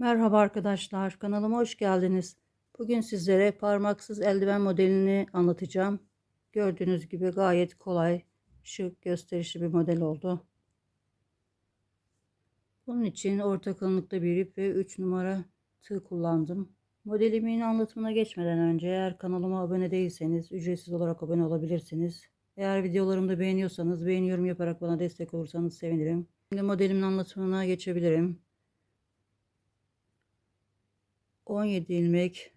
Merhaba arkadaşlar, kanalıma hoş geldiniz. Bugün sizlere parmaksız eldiven modelini anlatacağım. Gördüğünüz gibi gayet kolay, şık, gösterişli bir model oldu. Bunun için orta kalınlıkta bir ip ve 3 numara tığ kullandım. Modelimin anlatımına geçmeden önce eğer kanalıma abone değilseniz ücretsiz olarak abone olabilirsiniz. Eğer videolarımı da beğeniyorsanız beğeni yorum yaparak bana destek olursanız sevinirim. Şimdi modelimin anlatımına geçebilirim. 17 ilmek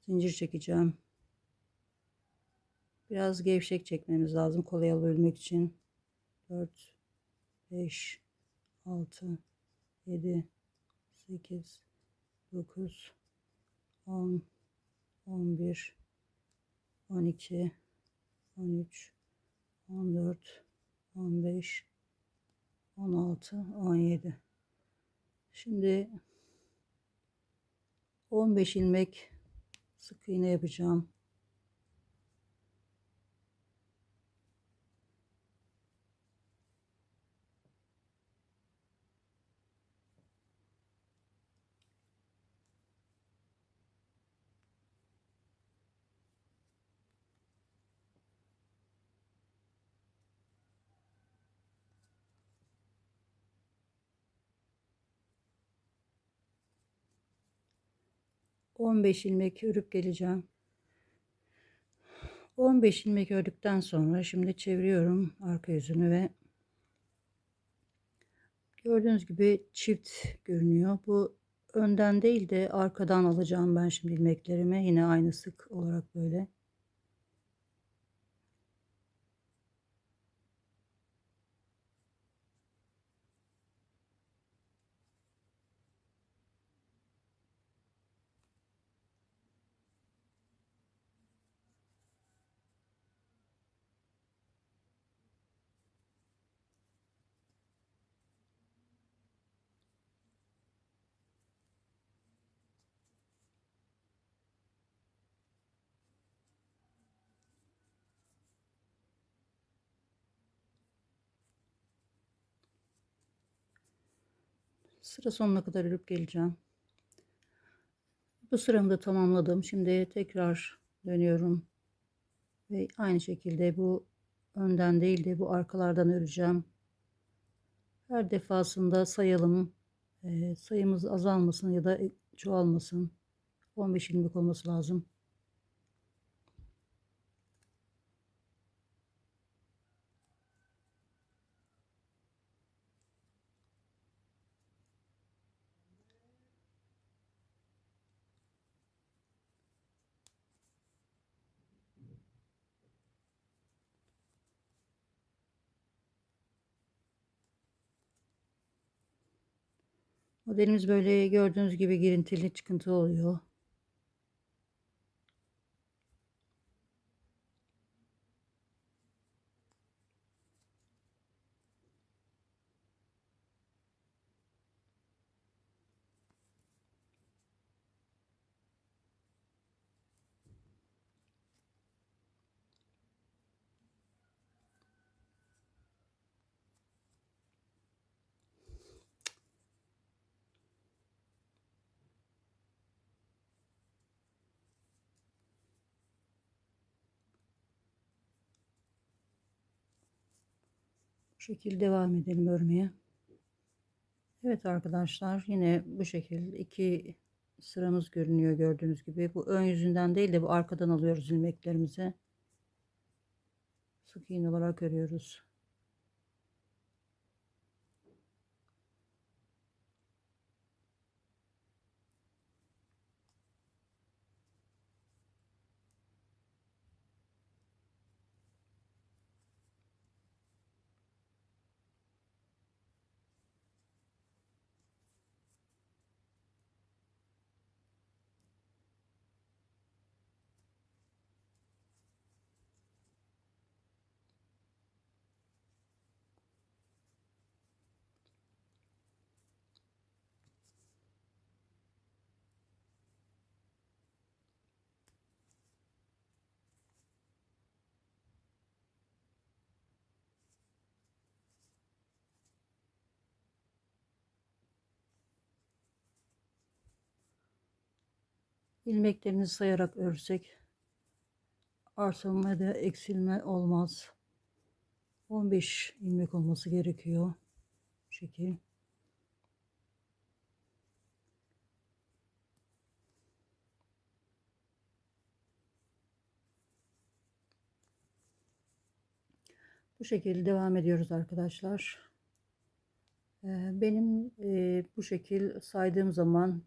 zincir çekeceğim. Biraz gevşek çekmemiz lazım kolay alabilmek için. 4 5 6 7 8 9 10 11 12 13 14 15 16 17 Şimdi 15 ilmek sık iğne yapacağım. On beş ilmek örüp geleceğim. 15 ilmek ördükten sonra şimdi çeviriyorum arka yüzünü ve gördüğünüz gibi çift görünüyor. Bu önden değil de arkadan alacağım ben şimdi ilmeklerimi. Yine aynı sık olarak böyle. Sıra sonuna kadar örüp geleceğim. Bu sıramı da tamamladım. Şimdi tekrar dönüyorum. Ve aynı şekilde bu önden değil de bu arkalardan öreceğim. Her defasında sayalım. E, sayımız azalmasın ya da çoğalmasın. 15 ilmek olması lazım. Modelimiz böyle gördüğünüz gibi girintili çıkıntı oluyor. Bu şekilde devam edelim örmeye. Evet arkadaşlar yine bu şekilde iki sıramız görünüyor gördüğünüz gibi. Bu ön yüzünden değil de bu arkadan alıyoruz ilmeklerimizi. Sık iğne olarak örüyoruz. İlmeklerinizi sayarak örsek artırma da eksilme olmaz. 15 ilmek olması gerekiyor. Şekil. Bu şekilde devam ediyoruz arkadaşlar. Ee, Benim e, bu şekil saydığım zaman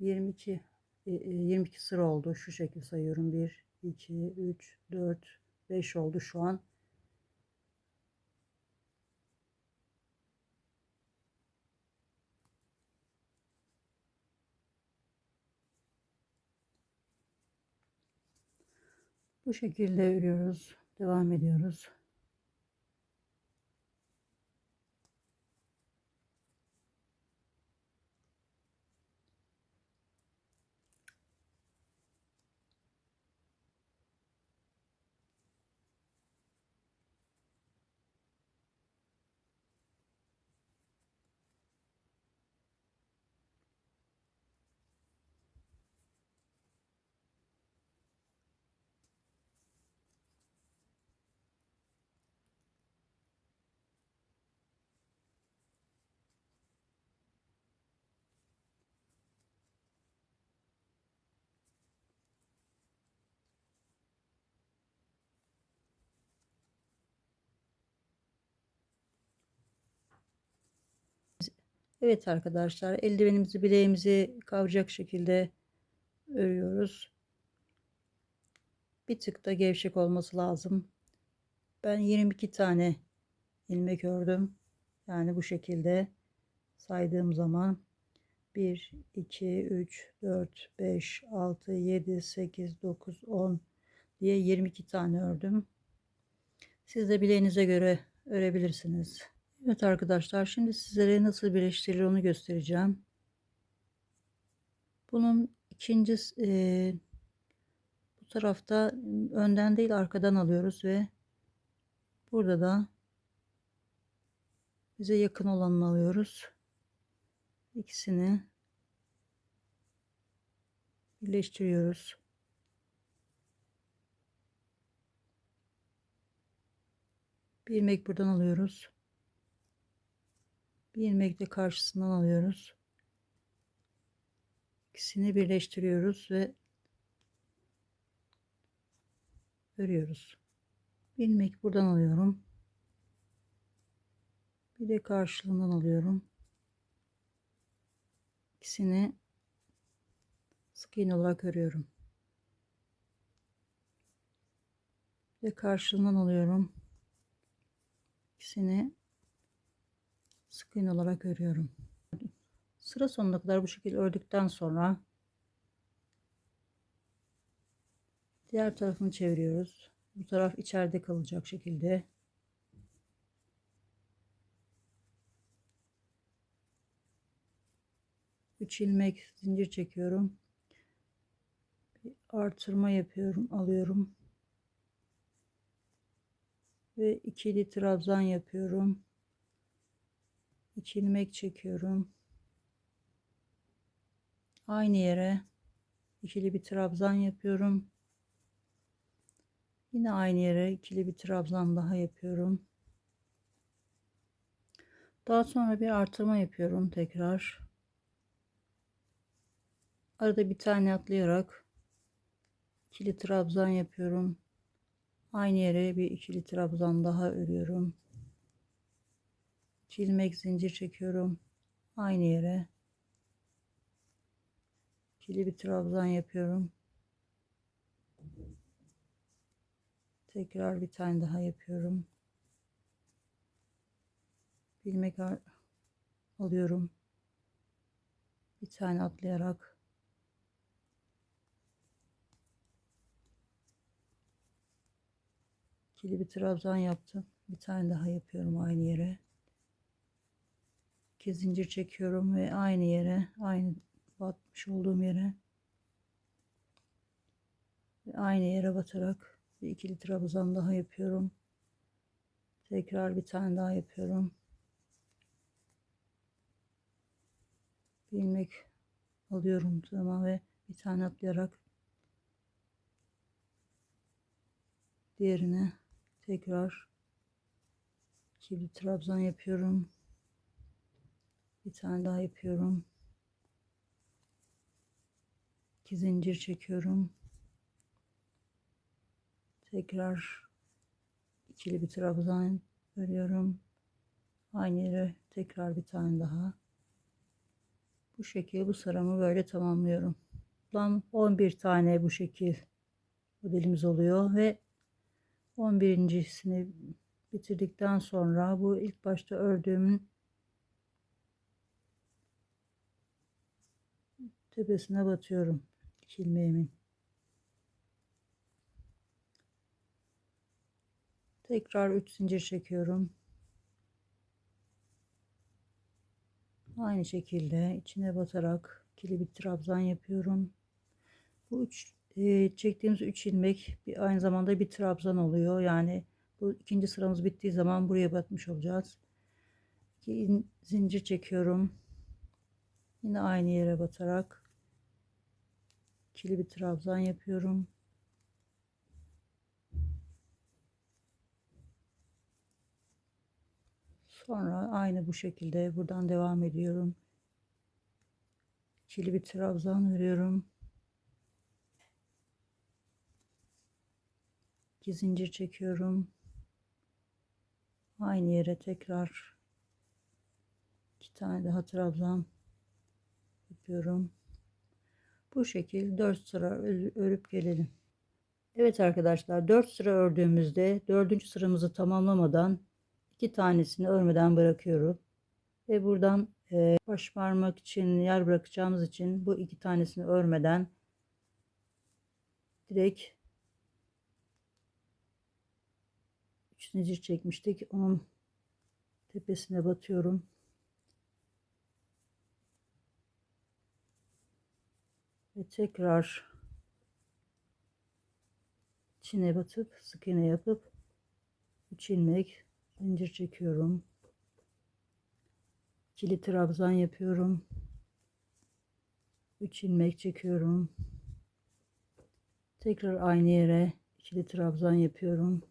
22 e, e, 22 sıra oldu. Şu şekil sayıyorum. 1 2 3 4 5 oldu şu an. Bu şekilde örüyoruz. Devam ediyoruz. Evet arkadaşlar eldivenimizi bileğimizi kavacak şekilde örüyoruz. Bir tık da gevşek olması lazım. Ben 22 tane ilmek ördüm. Yani bu şekilde saydığım zaman 1, 2, 3, 4, 5, 6, 7, 8, 9, 10 diye 22 tane ördüm. Siz de bileğinize göre örebilirsiniz. Evet arkadaşlar şimdi sizlere nasıl birleştirilir onu göstereceğim. Bunun ikinci e, bu tarafta önden değil arkadan alıyoruz ve burada da bize yakın olanını alıyoruz. İkisini birleştiriyoruz. Bir ilmek buradan alıyoruz. Bir ilmek de karşısından alıyoruz. İkisini birleştiriyoruz ve örüyoruz. Bir ilmek buradan alıyorum. Bir de karşılığından alıyorum. İkisini sık iğne olarak örüyorum. Bir de karşılığından alıyorum. İkisini sık iğne olarak örüyorum. Sıra sonuna kadar bu şekilde ördükten sonra diğer tarafını çeviriyoruz. Bu taraf içeride kalacak şekilde. Üç ilmek zincir çekiyorum. Bir artırma yapıyorum, alıyorum. Ve ikili trabzan yapıyorum. 2 ilmek çekiyorum. Aynı yere ikili bir trabzan yapıyorum. Yine aynı yere ikili bir trabzan daha yapıyorum. Daha sonra bir artırma yapıyorum tekrar. Arada bir tane atlayarak ikili trabzan yapıyorum. Aynı yere bir ikili trabzan daha örüyorum. 2 ilmek zincir çekiyorum. Aynı yere. İkili bir trabzan yapıyorum. Tekrar bir tane daha yapıyorum. Bir ilmek alıyorum. Bir tane atlayarak. İkili bir trabzan yaptım. Bir tane daha yapıyorum aynı yere 2 zincir çekiyorum ve aynı yere aynı batmış olduğum yere ve aynı yere batarak bir ikili trabzan daha yapıyorum tekrar bir tane daha yapıyorum bir ilmek alıyorum tığıma ve bir tane atlayarak diğerine tekrar ikili trabzan yapıyorum. Bir tane daha yapıyorum. İki zincir çekiyorum. Tekrar ikili bir trabzan örüyorum. Aynı yere tekrar bir tane daha. Bu şekilde bu sıramı böyle tamamlıyorum. Toplam 11 tane bu şekil modelimiz oluyor ve 11.sini bitirdikten sonra bu ilk başta ördüğümün tepesine batıyorum ilmeğimin. Tekrar 3 zincir çekiyorum. Aynı şekilde içine batarak ikili bir trabzan yapıyorum. Bu üç, e, çektiğimiz 3 ilmek bir aynı zamanda bir trabzan oluyor. Yani bu ikinci sıramız bittiği zaman buraya batmış olacağız. İki zincir çekiyorum. Yine aynı yere batarak ikili bir trabzan yapıyorum. Sonra aynı bu şekilde buradan devam ediyorum. İkili bir trabzan örüyorum. İki zincir çekiyorum. Aynı yere tekrar iki tane daha trabzan yapıyorum. Bu şekilde 4 sıra örüp gelelim. Evet arkadaşlar 4 sıra ördüğümüzde 4. sıramızı tamamlamadan iki tanesini örmeden bırakıyorum. Ve buradan e, baş parmak için yer bırakacağımız için bu iki tanesini örmeden direkt 3 zincir çekmiştik. Onun tepesine batıyorum. Ve tekrar içine batıp sık yapıp 3 ilmek zincir çekiyorum. İkili trabzan yapıyorum. 3 ilmek çekiyorum. Tekrar aynı yere ikili trabzan yapıyorum.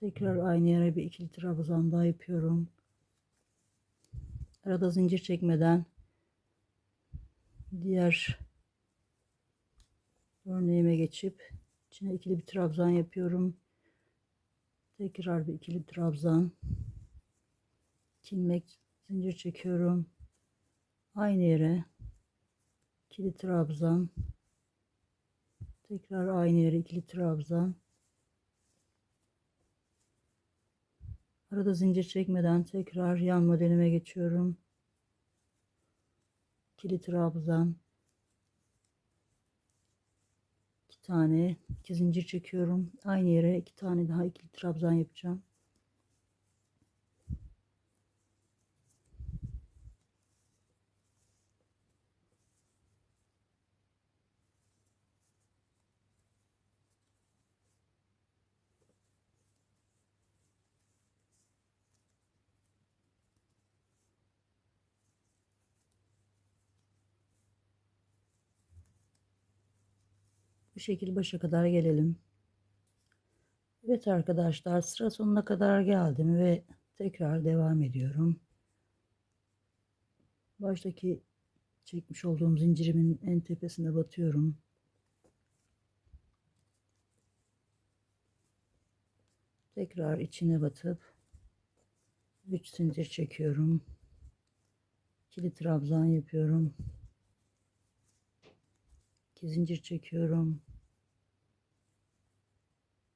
Tekrar aynı yere bir ikili trabzan daha yapıyorum. Arada zincir çekmeden diğer örneğime geçip içine ikili bir trabzan yapıyorum. Tekrar bir ikili trabzan. ilmek zincir çekiyorum. Aynı yere ikili trabzan. Tekrar aynı yere ikili trabzan. Arada zincir çekmeden tekrar yan modelime geçiyorum. İkili trabzan. iki tane iki zincir çekiyorum. Aynı yere iki tane daha ikili trabzan yapacağım. Bu şekilde başa kadar gelelim. Evet arkadaşlar sıra sonuna kadar geldim ve tekrar devam ediyorum. Baştaki çekmiş olduğum zincirimin en tepesine batıyorum. Tekrar içine batıp 3 zincir çekiyorum. İkili trabzan yapıyorum. 2 zincir çekiyorum.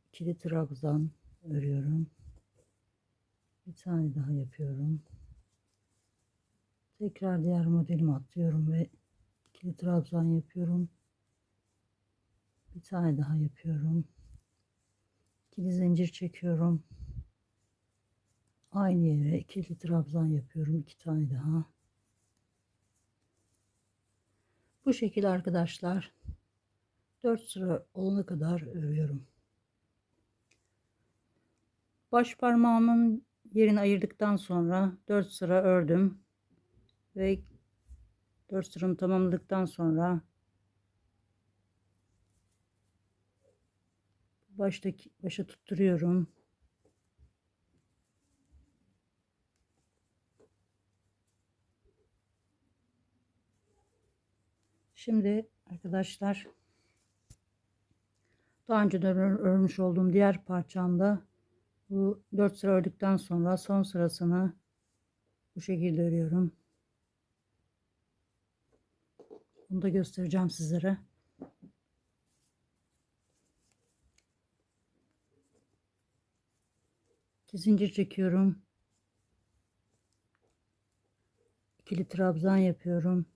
İkili trabzan örüyorum. Bir tane daha yapıyorum. Tekrar diğer modelimi atlıyorum ve ikili trabzan yapıyorum. Bir tane daha yapıyorum. İkili zincir çekiyorum. Aynı yere ikili trabzan yapıyorum. iki tane daha. Bu şekilde arkadaşlar 4 sıra olana kadar örüyorum. Baş parmağımın yerini ayırdıktan sonra 4 sıra ördüm. ve 4 sıramı tamamladıktan sonra baştaki başa tutturuyorum. Şimdi arkadaşlar daha önceden ör- örmüş olduğum diğer parçamda bu 4 sıra ördükten sonra son sırasını bu şekilde örüyorum. Bunu da göstereceğim sizlere. İki zincir çekiyorum. İkili trabzan yapıyorum.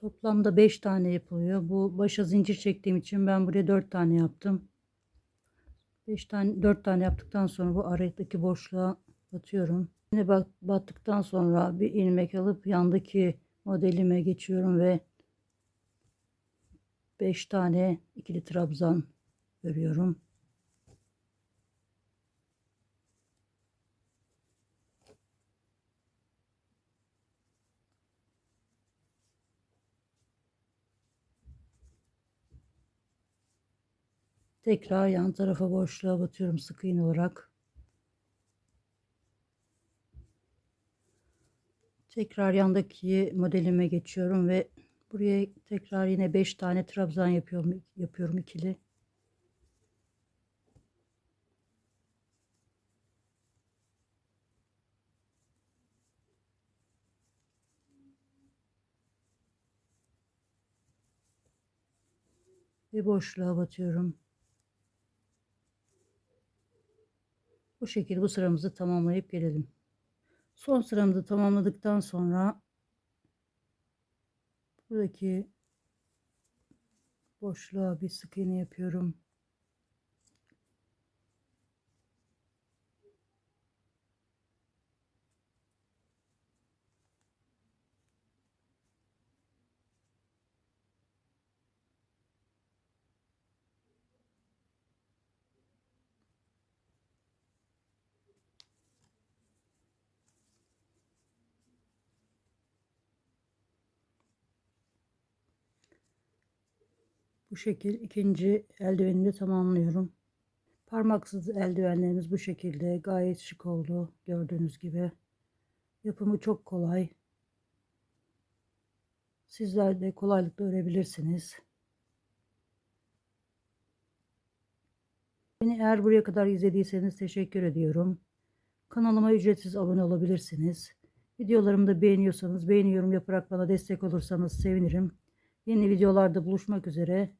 Toplamda 5 tane yapılıyor. Bu başa zincir çektiğim için ben buraya 4 tane yaptım. 5 tane 4 tane yaptıktan sonra bu aradaki boşluğa batıyorum. Yine bat, battıktan sonra bir ilmek alıp yandaki modelime geçiyorum ve 5 tane ikili trabzan örüyorum. Tekrar yan tarafa boşluğa batıyorum sık iğne olarak. Tekrar yandaki modelime geçiyorum ve buraya tekrar yine 5 tane trabzan yapıyorum yapıyorum ikili. Ve boşluğa batıyorum. Bu şekilde bu sıramızı tamamlayıp gelelim. Son sıramızı tamamladıktan sonra buradaki boşluğa bir sık iğne yapıyorum. Bu şekil ikinci eldivenimi de tamamlıyorum. Parmaksız eldivenlerimiz bu şekilde gayet şık oldu gördüğünüz gibi. Yapımı çok kolay. Sizler de kolaylıkla örebilirsiniz. Beni eğer buraya kadar izlediyseniz teşekkür ediyorum. Kanalıma ücretsiz abone olabilirsiniz. Videolarımı da beğeniyorsanız beğeni yorum yaparak bana destek olursanız sevinirim. Yeni videolarda buluşmak üzere.